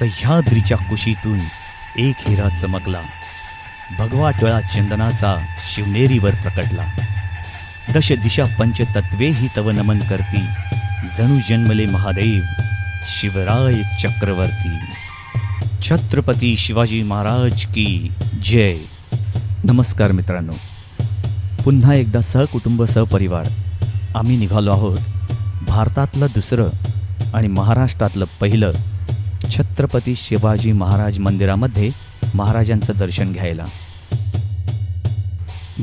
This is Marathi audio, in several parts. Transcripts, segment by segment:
सह्याद्रीच्या कुशीतून एक हिरा चमकला. भगवा टळा चंदनाचा शिवनेरीवर प्रकटला. दश दिशा पंचतत्वे ही तव नमन करती. जणू जन्मले महादेव शिवराय चक्रवर्ती. छत्रपती शिवाजी महाराज की जय. नमस्कार मित्रांनो. पुन्हा एकदा सहकुटुंब सहपरिवार. आम्ही निघालो आहोत भारतातलं दुसरं आणि महाराष्ट्रातलं पहिलं छत्रपती शिवाजी महाराज मंदिरामध्ये महाराजांचं दर्शन घ्यायला.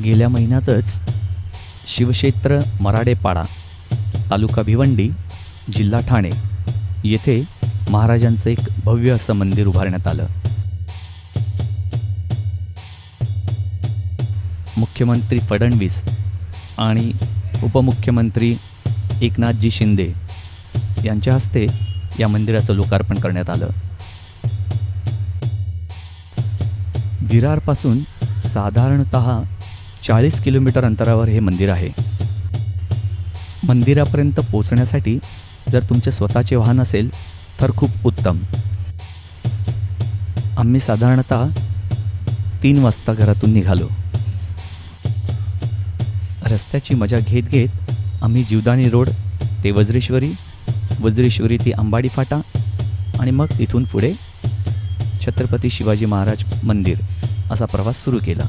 गेल्या महिन्यातच शिवक्षेत्र मराडेपाडा तालुका भिवंडी जिल्हा ठाणे येथे महाराजांचं एक भव्य असं मंदिर उभारण्यात आलं. मुख्यमंत्री फडणवीस आणि उपमुख्यमंत्री एकनाथजी शिंदे यांच्या हस्ते या मंदिराचं लोकार्पण करण्यात आलं. विरारपासून साधारणत चाळीस किलोमीटर अंतरावर हे मंदिर आहे. मंदिरापर्यंत पोचण्यासाठी जर तुमचे स्वतःचे वाहन असेल तर खूप उत्तम. आम्ही साधारणत तीन वाजता घरातून निघालो. रस्त्याची मजा घेत घेत आम्ही जीवदानी रोड ते वज्रेश्वरी वज्रेश्वरी ते अंबाडी फाटा आणि मग तिथून पुढे छत्रपती शिवाजी महाराज मंदिर असा प्रवास सुरू केला.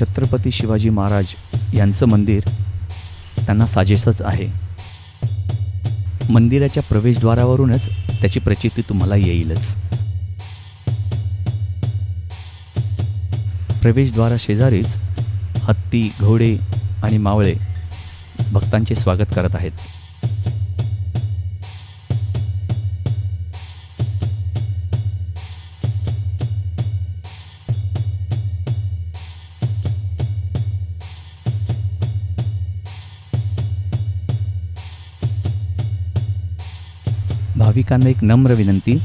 छत्रपती शिवाजी महाराज यांचं मंदिर त्यांना साजेसच आहे. मंदिराच्या प्रवेशद्वारावरूनच त्याची प्रचिती तुम्हाला येईलच. प्रवेशद्वारा शेजारीच हत्ती घोडे आणि मावळे भक्तांचे स्वागत करत आहेत. भाविकांना एक नम्र विनंती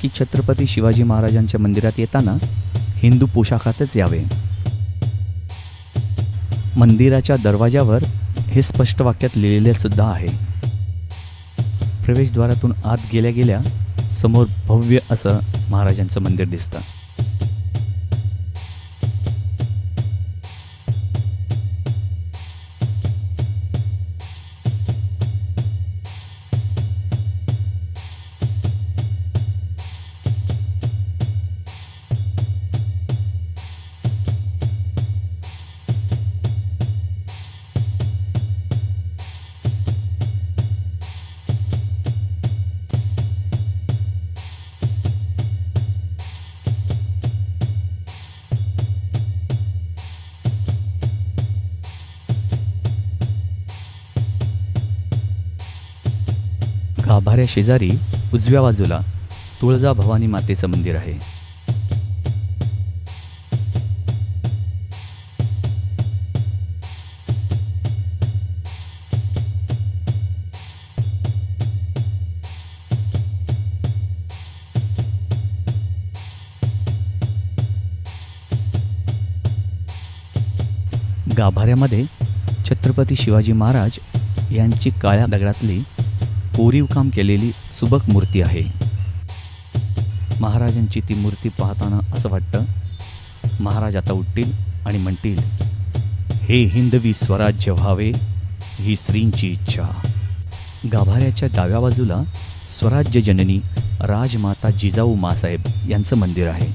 की छत्रपती शिवाजी महाराजांच्या मंदिरात येताना हिंदू पोशाखातच यावे. मंदिराच्या दरवाजावर हे स्पष्ट वाक्यात लिहिलेले सुद्धा आहे. प्रवेशद्वारातून आत गेल्या गेल्या समोर भव्य असं महाराजांचं मंदिर दिसतं. गाभाऱ्या शेजारी उजव्या बाजूला तुळजा भवानी मातेचं मंदिर आहे. गाभाऱ्यामध्ये छत्रपती शिवाजी महाराज यांची काळ्या दगडातली कोरीव काम केलेली सुबक मूर्ती आहे. महाराजांची ती मूर्ती पाहताना असं वाटतं महाराज आता उठतील आणि म्हणतील हे हिंदवी स्वराज्य व्हावे ही श्रींची इच्छा. गाभाऱ्याच्या डाव्या बाजूला स्वराज्य जननी राजमाता जिजाऊ मासाहेब यांचं मंदिर आहे.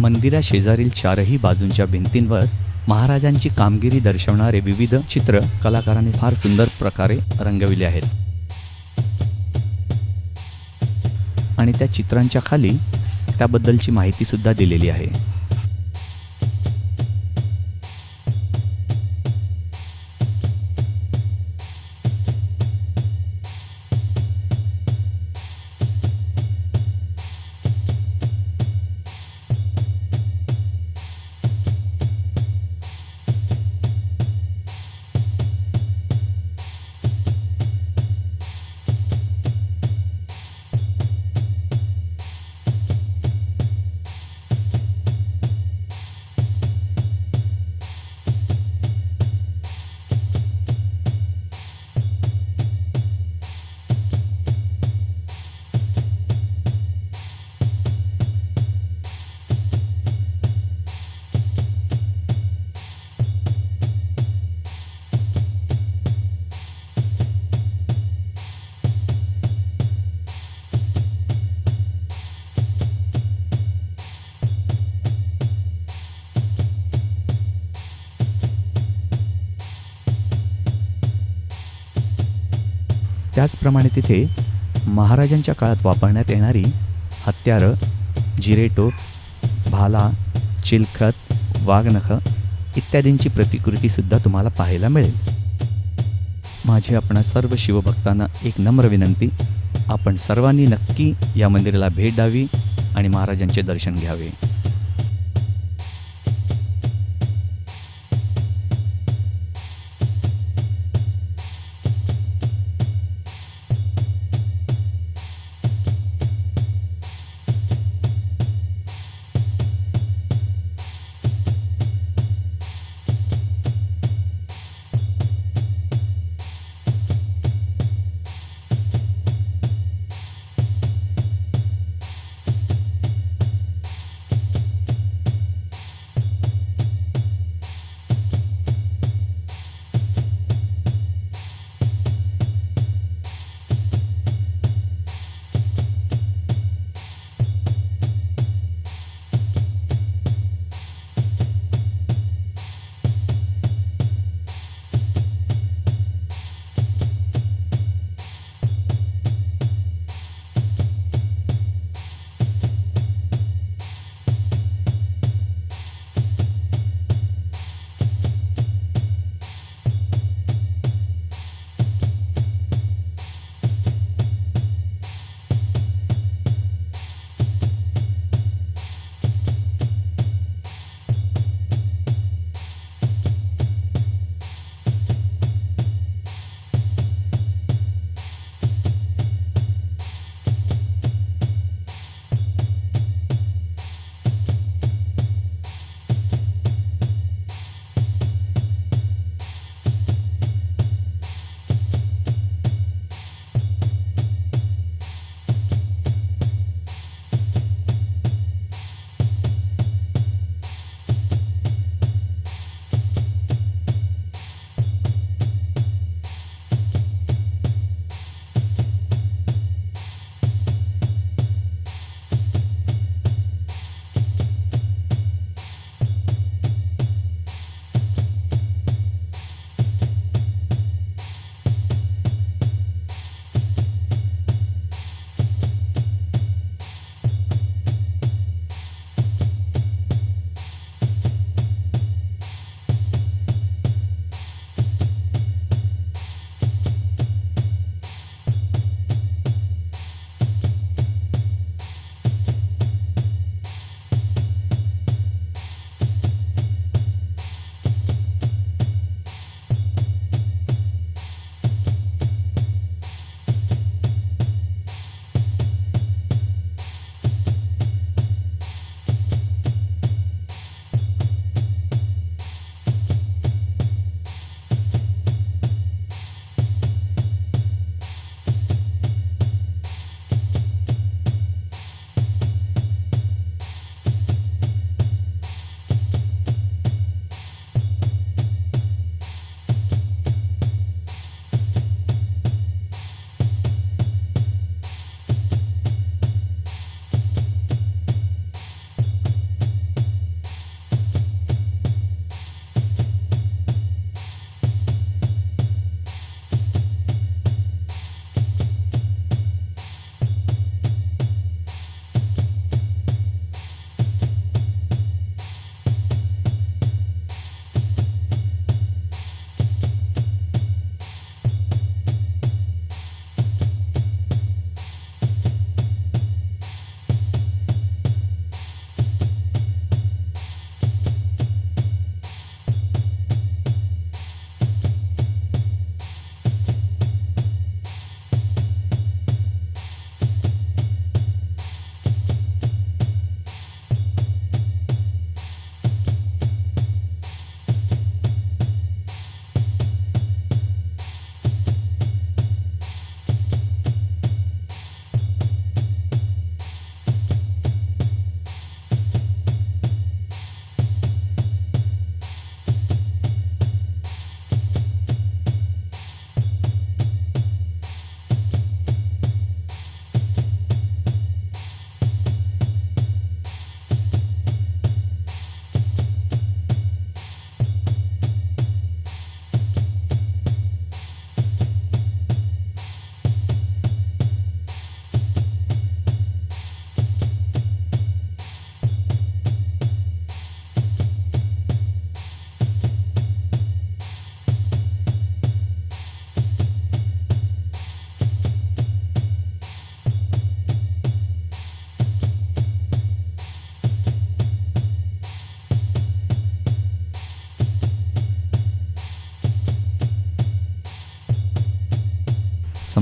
मंदिराशेजारील चारही बाजूंच्या भिंतींवर महाराजांची कामगिरी दर्शवणारे विविध चित्र कलाकारांनी फार सुंदर प्रकारे रंगविले आहेत. आणि त्या चित्रांच्या खाली त्याबद्दलची माहितीसुद्धा दिलेली आहे. त्याचप्रमाणे तिथे महाराजांच्या काळात वापरण्यात येणारी हत्यारं जिरेटोप भाला चिलखत वाघनख इत्यादींची प्रतिकृतीसुद्धा तुम्हाला पाहायला मिळेल. माझी आपणा सर्व शिवभक्तांना एक नम्र विनंती आपण सर्वांनी नक्की या मंदिराला भेट द्यावी आणि महाराजांचे दर्शन घ्यावे.